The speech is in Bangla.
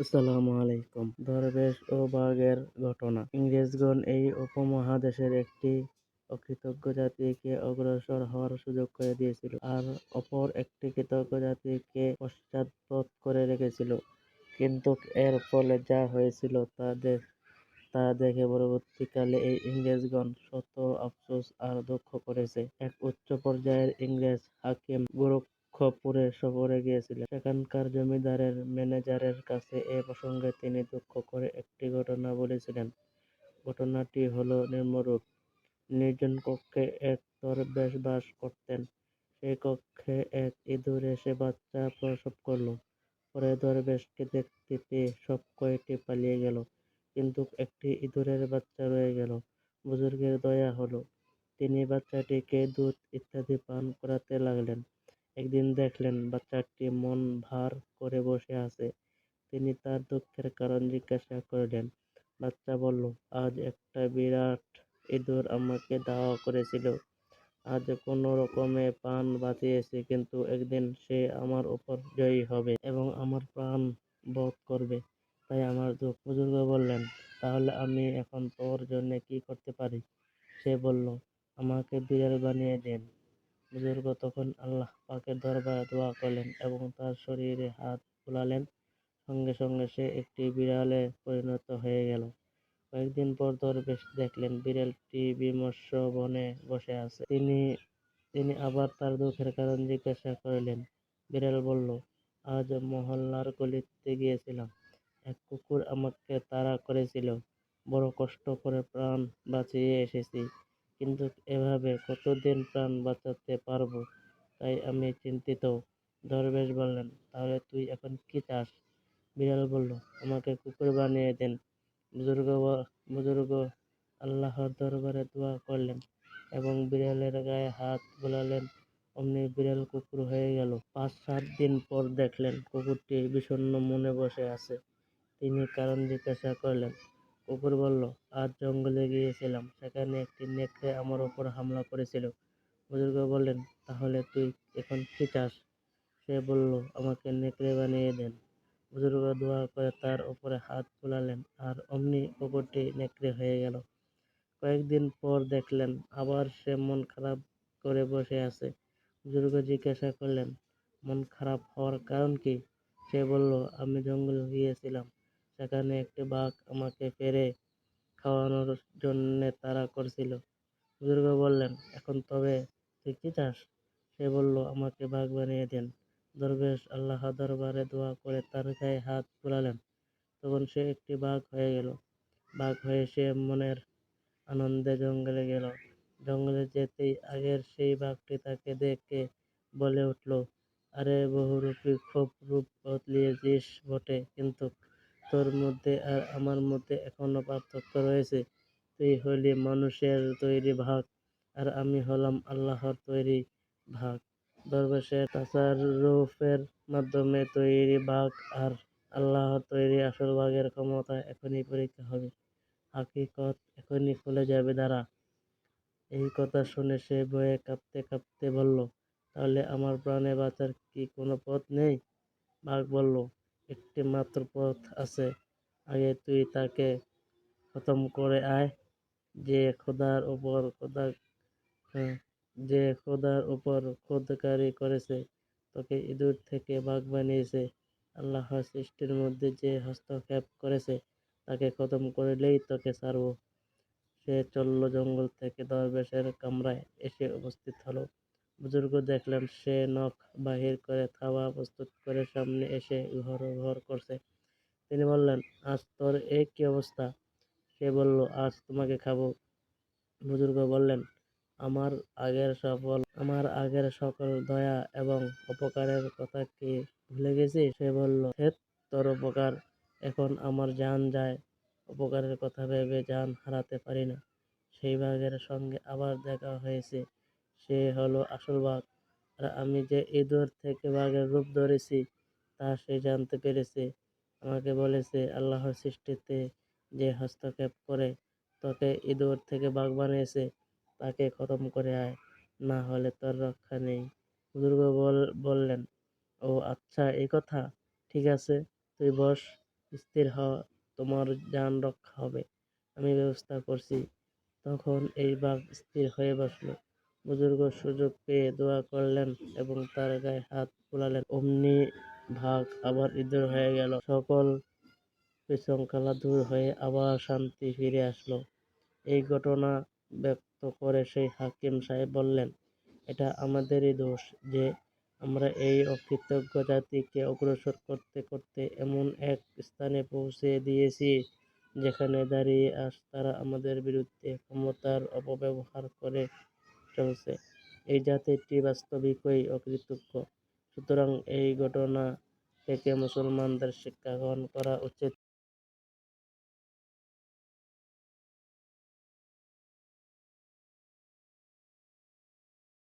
আসসালামু আলাইকুম। দরবেশ ও বাঘের ঘটনা। ইংরেজগণ এই উপমহাদেশের একটি অকৃতজ্ঞ জাতিকে অগ্রসর হওয়ার সুযোগ করে দিয়েছিল আর অপর একটি কৃতজ্ঞ জাতিকে পশ্চাৎপদ করে রেখেছিল। কিন্তু এর ফলে যা হয়েছিল তা তা দেখে পরবর্তীকালে এই ইংরেজগণ শত আফসোস আর দুঃখ করেছে। এক উচ্চ পর্যায়ের ইংরেজ হাকিম গোরক্ষপুরে সফরে গিয়েছিলেন। সেখানকার জমিদারের ম্যানেজারের কাছে এ প্রসঙ্গে তিনি দুঃখ করে একটি ঘটনা বলেছিলেন। ঘটনাটি হলো নিম্নরূপ। নির্জন কক্ষে এক দরবেশ বাস করতেন। সেই কক্ষে এক ইঁদুর এসে বাচ্চা প্রসব করল। পরে দরবেশকে দেখতে পেয়ে সব কয়টি পালিয়ে গেল। কিন্তু একটি ইঁদুরের বাচ্চা রয়ে গেল। বুজুর্গের দয়া হলো। তিনি বাচ্চাটিকে দুধ ইত্যাদি পান করাতে লাগলেন। একদিন দেখলেন বাচ্চাটি মন ভার করে বসে আছে। তিনি তার দুঃখের কারণ জিজ্ঞাসা করলেন, বাচ্চা বলল, আজ একটা বিরাট ইঁদুর আমাকে দাওয়া করেছিল। আজ কোনো রকমে প্রাণ বাঁচিয়েছি, কিন্তু একদিন সে আমার উপর জয়ী হবে এবং আমার প্রাণ বধ করবে। তাই আমার বুজুর্গ বললেন, তাহলে আমি এখন তোর জন্য কি করতে পারি? সে বলল, আমাকে বিড়াল বানিয়ে দিন। বুজুর্গ তখন আল্লাহ পাকের দরবারে দোয়া করলেন এবং তার শরীরে হাত বুলালেন। সঙ্গে সঙ্গে সে একটি বিড়ালে পরিণত হয়ে গেল। কয়েকদিন পর দরবেশ দেখলেন, বিড়ালটি বিমর্ষ বনে বসে আছে। তিনি তিনি আবার তার দুঃখের কারণ জিজ্ঞাসা করলেন। বিড়াল বলল, আজ মহল্লার গলিতে গিয়েছিলাম। এক কুকুর আমাকে তাড়া করেছিল। বড় কষ্ট করে প্রাণ বাঁচিয়ে এসেছি। কিন্তু এভাবে কতদিন প্রাণ বাঁচাতে পারব? তাই আমি চিন্তিত। দরবেশ বললেন, তাহলে তুই এখন কি চাস? বিড়াল বলল, আমাকে কুকুর বানিয়ে দেন। বুজুর্গ বুজুর্গ আল্লাহর দরবারে দোয়া করলেন এবং বিড়ালের গায়ে হাত বোলালেন। অমনি বিড়াল কুকুর হয়ে গেল। পাঁচ, সাত দিন পর দেখলেন কুকুরটি বিষণ্ণ মনে বসে আছে। তিনি কারণ জিজ্ঞাসা করলেন কুকুর বলল, আজ জঙ্গলে গিয়েছিলাম। সেখানে একটি নেকড়ে আমার ওপর হামলা করেছিল। বুজুর্গ বললেন, তাহলে তুই এখন কি চাস? সে বলল, আমাকে নেকড়ে বানিয়ে দেন। বুজুর্গ দোয়া করে তার উপরে হাত বুলালেন আর অমনি কুকুরটি নেকড়ে হয়ে গেল। কয়েকদিন পর দেখলেন, আবার সে মন খারাপ করে বসে আছে। বুজুর্গ জিজ্ঞাসা করলেন, মন খারাপ হওয়ার কারণ কি? সে বলল, আমি জঙ্গলে গিয়েছিলাম। সেখানে একটি বাঘ আমাকে পেরে খাওয়ানোর জন্যে তাড়া করছিল। বুজুর্গ বললেন, এখন তবে তুই কি চাস? সে বলল, আমাকে বাঘ বানিয়ে দেন। দরবেশ আল্লাহ দরবারে দোয়া করে তার গায়ে হাত বুলালেন। তখন সে একটি বাঘ হয়ে গেল। বাঘ হয়ে সে মনের আনন্দে জঙ্গলে গেল। জঙ্গলে যেতেই আগের সেই বাঘটি তাকে দেখে বলে উঠল, আরে বহুরূপী খুব রূপ বদলিয়ে বদলিয়েছিস বটে, কিন্তু তোর মধ্যে আর আমার মধ্যে এখনও পার্থক্য রয়েছে। তুই হলি মানুষের তৈরি ভাগ, আর আমি হলাম আল্লাহর তৈরি ভাগ। দরবেশের তাসারুফের মাধ্যমে তৈরি বাঘ আর আল্লাহর তৈরি আসল বাঘের ক্ষমতা এখনই পরীক্ষা হবে। হাকিকত এখনই খুলে যাবে, দাঁড়া। এই কথা শুনে সে ভয়ে কাঁপতে কাঁপতে বলল, তাহলে আমার প্রাণে বাঁচার কি কোনো পথ নেই? বাঘ বলল একটি মাত্র পথ আছে। আগে তুই তাকে খতম করে আয়। যে খোদার উপর খোদা হ্যাঁ, যে খোদার উপর খোদকারি করেছে তোকে ইঁদুর থেকে বাঘ বানিয়েছে। আল্লাহর সৃষ্টির মধ্যে যে হস্তক্ষেপ করেছে তাকে খতম করলেই তোকে ছাড়ব। সে চলল জঙ্গল থেকে দরবেশের কামরায় এসে উপস্থিত হলো। বুজুর্গ দেখলেন, সে নখ বাহির করে খাওয়া প্রস্তুত করে সামনে এসে ঘর ঘর করছে। তিনি বললেন, আজ তোর এই কি অবস্থা? সে বলল, আজ তোমাকে খাব। বুজুর্গ বললেন, আমার আগের সফল, আমার আগের সকল দয়া এবং উপকারের কথা কি ভুলে গেছি? সে বলল, হে তোর উপকার, এখন আমার জান যায় উপকারের কথা ভেবে জান হারাতে পারি না। সেই বাঘের সঙ্গে আবার দেখা হয়েছে। সে হলো আসল বাঘ। আর আমি যে ইঁদুর থেকে বাঘের রূপ ধরেছি, তা সে জানতে পেরেছে। আমাকে বলেছে, আল্লাহর সৃষ্টিতে যে হস্তক্ষেপ করে, তোকে ইঁদুর থেকে বাঘ বানিয়েছে, তাকে খতম করে আয়, না হলে তোর রক্ষা নেই। বুজুর্গ বল, বললেন, ও আচ্ছা এই কথা? ঠিক আছে, তুই বস, স্থির হও তোমার যান রক্ষা হবে। আমি ব্যবস্থা করছি। তখন এই বাঘ স্থির হয়ে বসল। বুজুর্গ সুযোগ পেয়ে দোয়া করলেন এবং তার গায়ে হাত বুলালেন। অমনি ভাগ আবার ইঁদুর হয়ে গেল। সকল বিশৃঙ্খলা দূর হয়ে আবার শান্তি ফিরে আসলো। এই ঘটনা ব্যক্ত করে সেই হাকিম সাহেব বললেন, এটা আমাদেরই দোষ যে আমরা এই অকৃতজ্ঞ জাতিকে অগ্রসর করতে করতে এমন এক স্থানে পৌঁছে দিয়েছি যেখানে দাঁড়িয়ে আজ তারা আমাদের বিরুদ্ধে ক্ষমতার অপব্যবহার করে চলছে। এই জাতিটি বাস্তবিকই অকৃতজ্ঞ। সুতরাং এই ঘটনা থেকে মুসলমানদের শিক্ষা গ্রহণ করা উচিত।